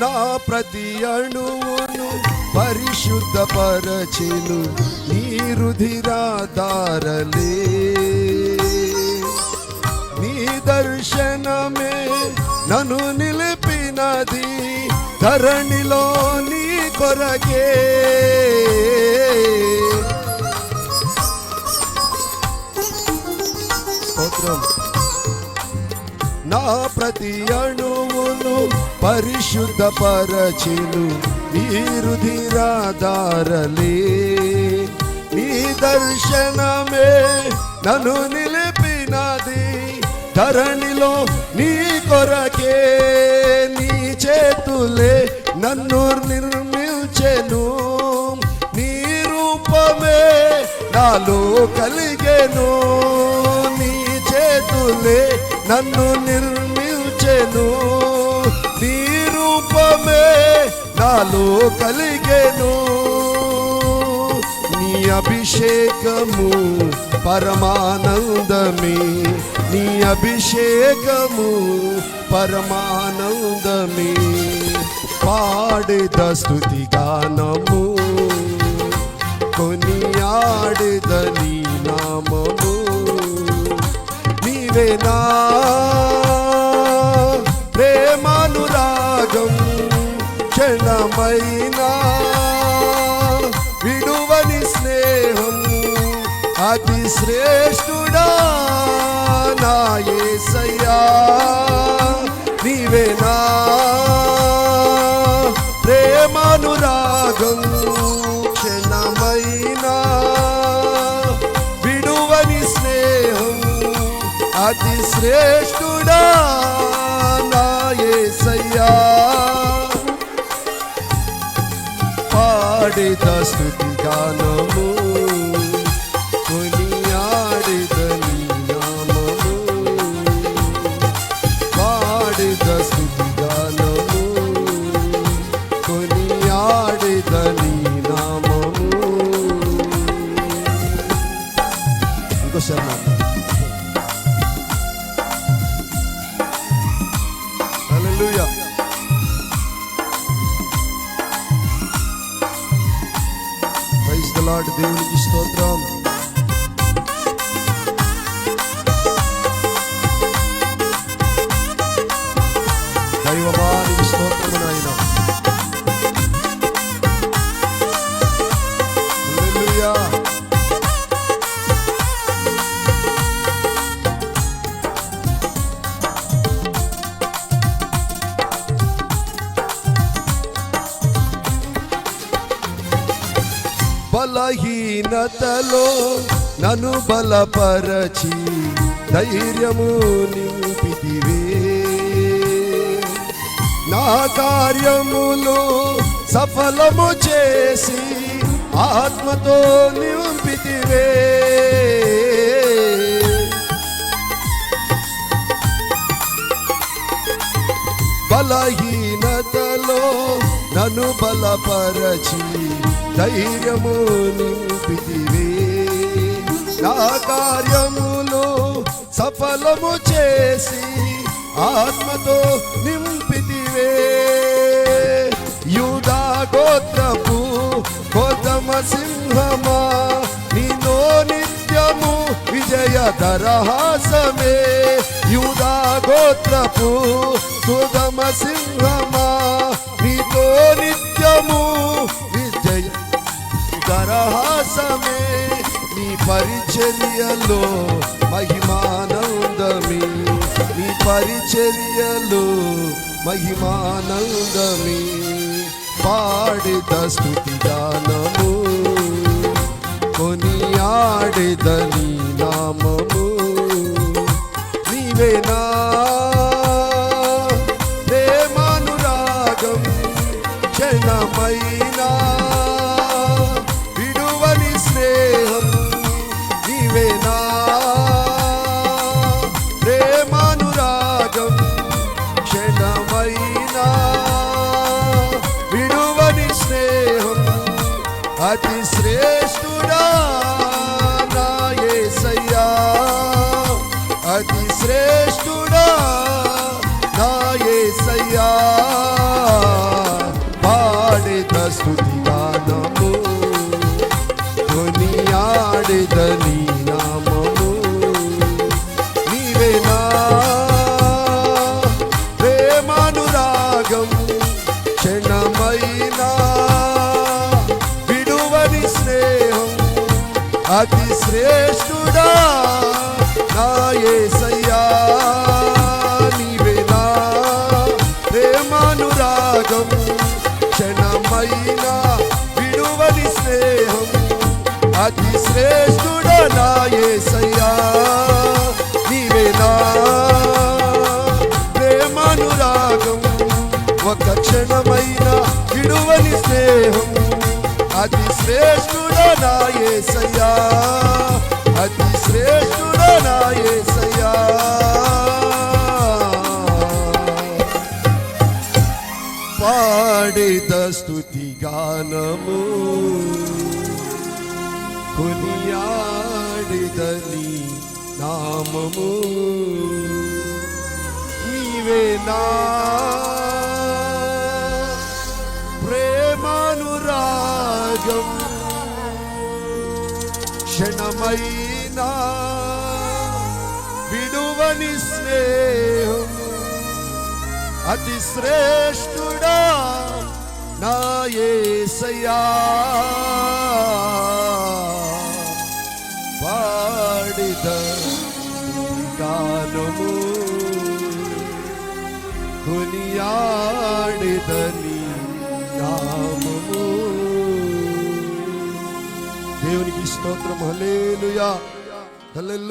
నా ప్రతి అణువును పరిశుద్ధపరచెను నీ రుధిరాధారలే. నీ దర్శనమే నన్ను నిలిపినది ధరణిలో నీ కొరకే. నా ప్రతి అణువును పరిశుద్ధపరచెను. నీరుధిరాధారలే నీ దర్శనమే నన్ను నిలిపినది. ధరణిలో నీ కొరకే నీ చేతులే నన్ను నిర్మించెను. నీ రూపమే నాలో కలిగెను. నీ చేతులే నన్ను నిర్మించెను. నీ రూపమే నాలో కలిగెను. నీ అభిషేకము పరమానందమే. నీ అభిషేకము పరమానందమే. పాడిద స్థుతి గానము కొనియాడిద నీ నామము నీవేనా ప్రేమానురాగం క్షణమైనా విడువని స్నేహం అతి శ్రేష్ఠుడా నా యేసయ్యా నీవేనా శ్రేష్ఠుడా నా యేసయ్యా పాడిద స్థుతి గానము కొనియాడిద నామము. పాడిద స్థుతి గానము కొనియాడిద నీ నామము. ఇంకోసారి ప్రైజ్ ద లార్డ్ దేవునికి స్తోత్రం బలహీనతలో నను బలపరచి ధైర్యము నింపితివే. నా కార్యములు సఫలము చేసి ఆత్మతో నింపితివే. బలహీనతలో నను బలపరచి ధైర్యము నింపితివే నా కార్యములు సఫలము చేసి ఆత్మతో నింపితివే. యూదా గోత్రపు గోతమ సింహమా? నీలో నిత్యము విజయ దరహాసమే. యూదా గోత్రపు గోతమ సింహమా? నీతో నిత్యము విజయ దరహాసమే నీ పరిచర్యలో మహిమానందమే. నీ పరిచర్యలో మహిమానందమే. పాడిద స్థుతి దానము కొనియాడిద నీ నామము. నీవేనా ప్రేమానురాగం క్షణమైనా నీవేనా ప్రేమానురాగం అతి శ్రేష్ఠుడా నా యేసయ్యా నీవేనా ప్రేమానురాగం క్షణమైన విడువని స్నేహం అతి శ్రేష్ఠుడా నా యేసయ్యా నీవేనా ప్రేమానురాగం ఒక క్షణమైన విడువని స్నేహం అతి శ్రేష్ఠుడా నా యేసయ్యా అతి శ్రేష్ఠుడా నా యేసయ్యా పాడిద స్తుతి గానము కొనియాడిదని నామము నీవేనా ప్రేమానురాగం క్షణమైనా విడువని స్నేహం అతి శ్రేష్ఠుడా నా యేసయ్యా పాడిద గానము కొనియాడిదని నామము స్తోత్రం హల్లెలూయా హల్లెలూయా